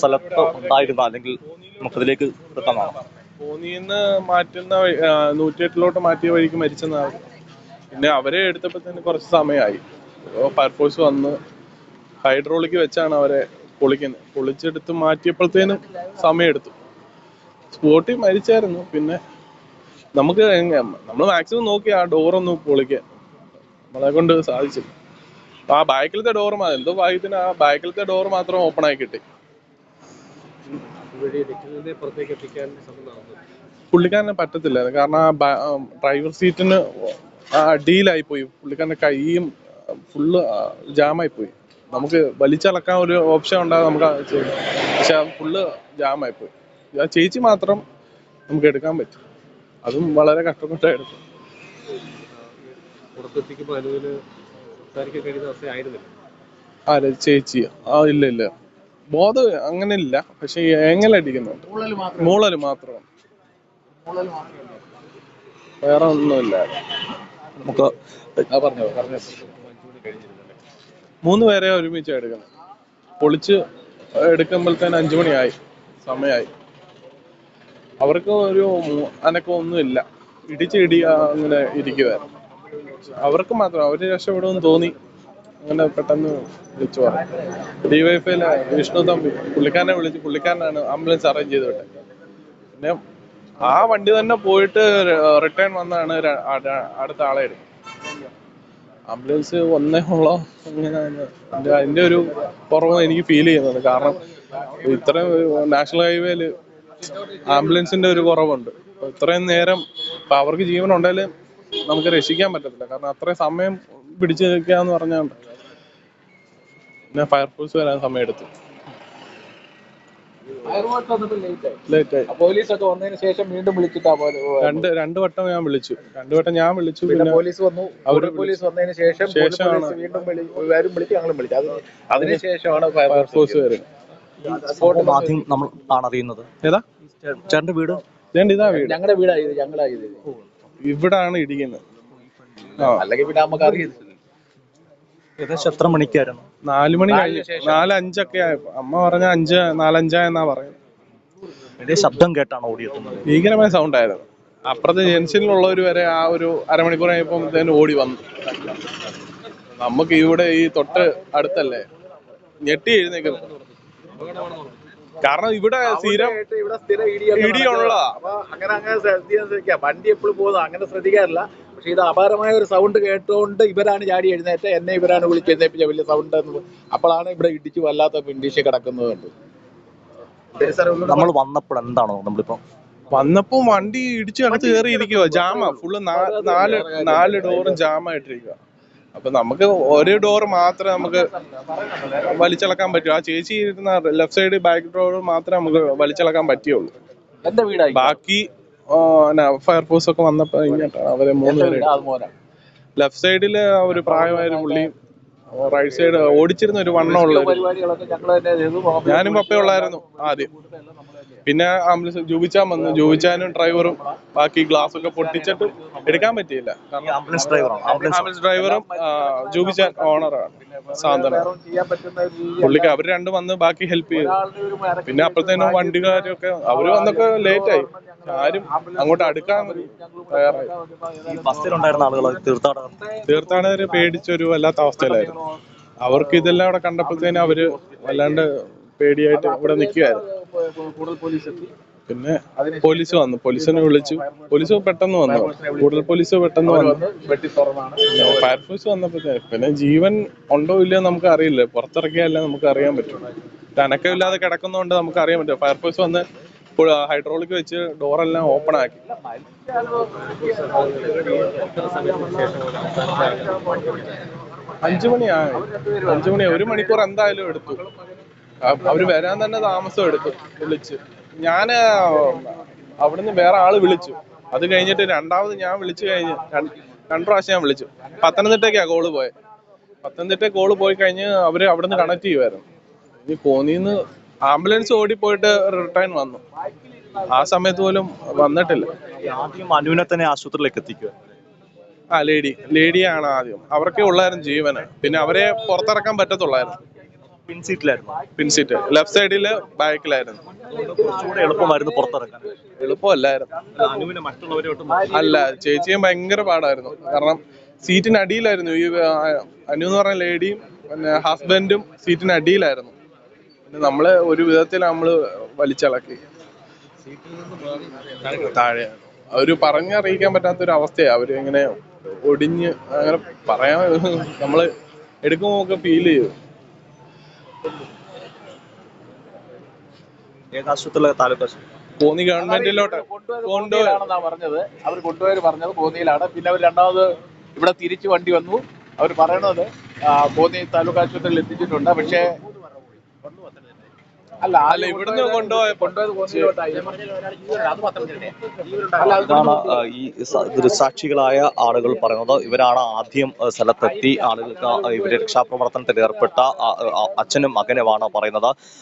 സ്ഥലത്ത് ഉണ്ടായിരുന്ന അല്ലെങ്കിൽ നമുക്കതിലേക്ക് എത്താനാണ്? കോന്നിന്ന് മാറ്റുന്ന നൂറ്റി എട്ടിലോട്ട് മാറ്റിയ വഴിക്ക് മരിച്ചെന്നാണ്. പിന്നെ അവരെ എടുത്തപ്പോൾ തന്നെ കുറച്ച് സമയമായി. ഫയർഫോഴ്സ് വന്ന് ഹൈഡ്രോളിക് വെച്ചാണ് അവരെ പൊളിക്കുന്നത്. പൊളിച്ചെടുത്ത് മാറ്റിയപ്പോഴത്തേനും സമയമെടുത്തു. സ്പോട്ടിൽ മരിച്ചായിരുന്നു. പിന്നെ നമുക്ക് നമ്മൾ മാക്സിമം നോക്കി ആ ഡോറൊന്ന് പൊളിക്കാൻ. നമ്മളെ കൊണ്ട് സാധിച്ചില്ല. ആ ബാക്കിലത്തെ ഡോർ മാത്രം എന്തോ ഭാഗ്യത്തിന് ആ ബാക്കിലത്തെ ഡോർ മാത്രം ഓപ്പൺ ആയി കിട്ടി. പുള്ളിക്കാരനെ പറ്റത്തില്ല. കാരണം ആ ഡ്രൈവർ സീറ്റിന് അടിയിലായി പോയി പുള്ളിക്കാരന്റെ കൈയും ഫുള്ള് ജാമായി പോയി നമുക്ക് വലിച്ചളക്കാൻ ഒരു ഓപ്ഷൻ ഉണ്ടാകും നമുക്ക് പക്ഷെ അത് ഫുള്ള് ജാമായി പോയി ആ ചേച്ചി മാത്രം നമുക്ക് എടുക്കാൻ പറ്റും. അതും വളരെ കഷ്ടപ്പെട്ടായിരുന്നു എടുത്തു പുറത്തെത്തിക്കുമ്പോൾ അനുവിന് സംസാരിക്കാൻ കഴിയുന്ന അവസ്ഥയായിരുന്നില്ല ആര്? ചേച്ചി. ആ ഇല്ല ഇല്ല. ബോധം അങ്ങനെ ഇല്ല പക്ഷെ എങ്ങലടിക്കുന്നുണ്ട് മൂളൽ മാത്രം. വേറെ ഒന്നുമില്ല. നമുക്ക് മൂന്ന് പേരെ ഒരുമിച്ച് എടുക്കണം. പൊളിച്ച് എടുക്കുമ്പോഴത്തേന് അഞ്ചു മണിയായി. സമയമായി അവർക്ക് ഒരു അനക്കം ഒന്നുമില്ല. ഇടിച്ച് ഇടി അങ്ങനെ ഇരിക്കുവായിരുന്നു. അവർക്ക് മാത്രം അവർ രക്ഷപ്പെടുമെന്ന് തോന്നി. അങ്ങനെ പെട്ടെന്ന് വിളിച്ചു പറഞ്ഞു. ഡിവൈഫൈയിലെ വിഷ്ണു തമ്പി പുള്ളിക്കാരനെ വിളിച്ച് പുള്ളിക്കാരനാണ് ആംബുലൻസ് അറേഞ്ച് ചെയ്ത് വിട്ടത് പിന്നെ ആ വണ്ടി തന്നെ പോയിട്ട് റിട്ടേൺ വന്നാണ് അടുത്ത ആളെ ആംബുലൻസ് ഒന്നേ ഉള്ളോ? അങ്ങനെയാണ് അതിന്റെ ഒരു കുറവ് എനിക്ക് ഫീൽ ചെയ്യുന്നുണ്ട്. കാരണം ഇത്രയും നാഷണൽ ഹൈവേയിൽ ആംബുലൻസിന്റെ ഒരു കുറവുണ്ട്. ഇത്രയും നേരം അവർക്ക് ജീവൻ ഉണ്ടെങ്കിലും നമുക്ക് രക്ഷിക്കാൻ പറ്റത്തില്ല. കാരണം അത്രയും സമയം പിടിച്ചു നിൽക്കാന്ന് പറഞ്ഞാൽ പിന്നെ ഫയർഫോഴ്സ് വരാൻ സമയം എടുത്തു. ലേറ്റ് ആയി. പോലീസ് ഒക്കെ വന്നതിന് ശേഷം വീണ്ടും വിളിച്ചിട്ടാ പോലെ രണ്ട് രണ്ട് വട്ടം ഞാൻ വിളിച്ചു. രണ്ട് വട്ടം ഞാൻ വിളിച്ചു പിന്നെ പോലീസ് വന്നു. അവർ പോലീസ് വന്നതിന് ശേഷം ശേഷമാണ് പോലീസ് വീണ്ടും വിളിച്ചു ഞങ്ങളും വിളിച്ചു. അതിന് അതിനുശേഷമാണ് ഫയർഫോഴ്സ് വരുന്നത്. ആദ്യം നമ്മൾ ആണ് അറിയുന്നത് ഏതാ ചേട്ടന്റെ വീട്? ഇതേണ്ട ഇതാ വീട്. ഞങ്ങളുടെ വീടാ ഇത് ഞങ്ങളാ ഇത്. ഇവിടാണ് ഇടിക്കുന്നത് അല്ലെങ്കിൽ പിന്നെ നമുക്ക് അറിയത്തില്ല ഏകദേശം എത്ര മണിക്കായിരുന്നു നാല് മണി കഴിഞ്ഞു നാല് അഞ്ചൊക്കെ ആയപ്പോ അമ്മ പറഞ്ഞ അഞ്ച് നാലഞ്ചായെന്നാ പറയുന്നത്. വലിയ ശബ്ദം കേട്ടാണ് ഓടിയെത്തുന്നത്. ഭീകരമായ സൗണ്ട് ആയിരുന്നു അപ്പുറത്തെ ജംഗ്ഷനിലുള്ളവർ വരെ ആ ഒരു അരമണിക്കൂർ കഴിയുമ്പോൾ ഓടി വന്നു. നമുക്ക് ഇവിടെ ഈ തൊട്ട് അടുത്തല്ലേ? ഞെട്ടി എഴുന്നേക്കുന്നു കാരണം ഇവിടെ സ്ഥിരം ഇവിടെ സ്ഥിരം ഇടിയൊക്കെ ഇടിയുള്ള നടക്കുക. അങ്ങനെ അങ്ങനെ വണ്ടി എപ്പോഴും പോകുന്നത് അങ്ങനെ ശ്രദ്ധിക്കാറില്ല. പക്ഷെ ഇത് അപാരമായ ഒരു സൗണ്ട് കേട്ടുകൊണ്ട് ഇവരാണ് ചാടി എഴുന്നേറ്റ്. എന്നെ ഇവരാണ് വിളിച്ച് എഴുന്നേപ്പിച്ച വലിയ സൗണ്ട് എന്ന് അപ്പോഴാണ് ഇവിടെ ഇടിച്ച് വല്ലാത്ത പിണ്ടീഷ് കിടക്കുന്നത് കണ്ട്. നമ്മൾ വന്നപ്പോൾ എന്താണോ നമ്മളിപ്പോ? വന്നപ്പോ വണ്ടി ഇടിച്ച് അകത്ത് കയറി ഇരിക്കുക ജാമ. ഫുള്ള് നാല് നാല് ഡോറും ജാമായിട്ടിരിക്കുക അപ്പൊ നമുക്ക് ഒരു ഡോർ മാത്രമേ നമുക്ക് വലിച്ചിളക്കാൻ പറ്റൂ. ആ ചേച്ചി ഇരുന്ന ലെഫ്റ്റ് സൈഡ് ബാക്ക് ഡോർ മാത്രമേ നമുക്ക് വലിച്ചിളക്കാൻ പറ്റിയുള്ളൂ എന്റെ വീടായി? ബാക്കി ഫയർഫോഴ്സ് ഒക്കെ വന്നപ്പോ കഴിഞ്ഞിട്ടാണ് അവരെ മൂന്ന് പേര് ലെഫ്റ്റ് സൈഡിൽ ഒരു പ്രായമായ ഒരു പുള്ളിയും റൈറ്റ് സൈഡ് ഓടിച്ചിരുന്ന ഒരു വണ്ണമുള്ള ഞാനും പപ്പയുള്ളായിരുന്നു ആദ്യം. പിന്നെ ആംബുലൻസ് ജൂബിച്ചാൻ വന്നു ജൂബിച്ചാനും ഡ്രൈവറും ബാക്കി ഗ്ലാസ് ഒക്കെ പൊട്ടിച്ചിട്ട് എടുക്കാൻ പറ്റിയില്ല. കാരണം ആംബുലൻസ് ഡ്രൈവറാണ് ആംബുലൻസ് ഡ്രൈവറും ജൂബിച്ചാൻ ഓണറാണ് സാന്ത്വന. പുള്ളിക്ക് അവർ രണ്ടും വന്ന് ബാക്കി ഹെൽപ്പ് ചെയ്തു. പിന്നെ അപ്പോഴത്തേനും വണ്ടിക്കാരൊക്കെ അവർ വന്നൊക്കെ ലേറ്റ് ആയി. ആരും അങ്ങോട്ട് അടുക്കാൻ തയ്യാറായി. ഈ ബസ്സിലുണ്ടായിരുന്ന ആളുകൾ തീർത്ഥാടകർ? തീർത്ഥാടകര് പേടിച്ചൊരു വല്ലാത്ത അവസ്ഥയിലായിരുന്നു. അവർക്ക് ഇതെല്ലാം അവിടെ കണ്ടപ്പോഴത്തേനും അവർ വല്ലാണ്ട് പേടിയായിട്ട് ഇവിടെ നിൽക്കുമായിരുന്നു കൂടുതൽ പോലീസ് എത്തി പിന്നെ പോലീസ് വന്നു. പോലീസിനെ വിളിച്ചു. പോലീസ് പെട്ടെന്ന് വന്നു. കൂടുതൽ പോലീസ് പെട്ടെന്ന് വന്നു. ഫയർഫോഴ്സ് വന്നപ്പോഴത്തേക്ക് പിന്നെ ജീവൻ ഉണ്ടോ ഇല്ലയോ നമുക്ക് അറിയില്ല. പുറത്തിറക്കിയാലേ നമുക്ക് അറിയാൻ പറ്റും. അനക്കമില്ലാതെ കിടക്കുന്നതുകൊണ്ട് നമുക്ക് അറിയാൻ പറ്റും. ഫയർഫോഴ്സ് വന്ന് ഹൈഡ്രോളിക് വെച്ച് ഡോറെല്ലാം ഓപ്പൺ ആക്കി. അഞ്ചു മണിയായി. അഞ്ചു മണി ഒരു മണിക്കൂർ എന്തായാലും എടുത്തു. അവർ വരാൻ തന്നെ താമസം എടുത്തു വിളിച്ച്. ഞാൻ അവിടുന്ന് വേറെ ആൾ വിളിച്ചു. അത് കഴിഞ്ഞിട്ട് രണ്ടാമത് ഞാൻ വിളിച്ചു കഴിഞ്ഞ് രണ്ട് രണ്ട് പ്രാവശ്യം ഞാൻ വിളിച്ചു. പത്തനംതിട്ടയ്ക്കാ കോൾ പോയത് പത്തനംതിട്ട കോൾ പോയി കഴിഞ്ഞ് അവർ അവിടുന്ന് കണക്ട് ചെയ്യുമായിരുന്നു ഇനി കോന്നിന്ന് ആംബുലൻസ് ഓടി പോയിട്ട് റിട്ടേൺ വന്നു. ആ സമയത്ത് പോലും വന്നിട്ടില്ല. ആദ്യം അനുവിനെ തന്നെ ആശുപത്രിയിലേക്ക് എത്തിക്കുക ആ ലേഡി. ലേഡിയാണ് ആദ്യം. അവർക്കേ ഉള്ളായിരുന്നു ജീവന്. പിന്നെ അവരെ പുറത്തിറക്കാൻ പറ്റത്തുള്ളായിരുന്നു. പിൻസീറ്റിലായിരുന്നു. പിൻസീറ്റ്. ലെഫ്റ്റ് സൈഡിൽ ബാക്കിലായിരുന്നു. കുറച്ചുകൂടെ എളുപ്പമായിരുന്നു പുറത്തിറങ്ങാൻ. എളുപ്പമല്ലായിരുന്നു. അല്ല, അനുവിന് മറ്റുള്ളവരോട്ടും അല്ല ചേച്ചിയും ഭയങ്കര പാടായിരുന്നു. കാരണം സീറ്റിന് അടിയിലായിരുന്നു ഈ അനു എന്ന് പറഞ്ഞ ലേഡിയും പിന്നെ ഹസ്ബൻഡും സീറ്റിന് അടിയിലായിരുന്നു പിന്നെ നമ്മൾ ഒരു വിധത്തിൽ നമ്മൾ വലിച്ചിളക്കി. താഴെ. അവർ പറഞ്ഞറിയിക്കാൻ പറ്റാത്ത ഒരു അവസ്ഥയാ അവർ ഇങ്ങനെ ഒടിഞ്ഞ് അങ്ങനെ പറയാൻ നമ്മൾ എടുക്കുമ്പോ ഒക്കെ ഫീൽ ചെയ്യും. ഏകാശത്തുള്ള താലൂക്ക് ആശുപത്രി? കോന്നി ഗവൺമെന്റിലോട്ട് കൊണ്ടുപോയാണെന്നാ പറഞ്ഞത്. അവർ കൊണ്ടുപോയത് പറഞ്ഞത് കോന്നിയിലാണ്. പിന്നെ അവർ രണ്ടാമത് ഇവിടെ തിരിച്ചു വണ്ടി വന്നു. അവർ പറയണത് കോന്നി താലൂക്ക് ആശുപത്രിയിൽ എത്തിച്ചിട്ടുണ്ട്. പക്ഷേ അല്ല അല്ല ഇവിടുന്ന് കൊണ്ടുപോയ ഈ ദൃസാക്ഷികളായ ആളുകൾ പറയുന്നത് ഇവരാണ് ആദ്യം സ്ഥലത്തെത്തി ആളുകൾക്ക് ഇവർ രക്ഷാപ്രവർത്തനത്തിൽ ഏർപ്പെട്ട അച്ഛനും മകനുമാണ് പറയുന്നത്.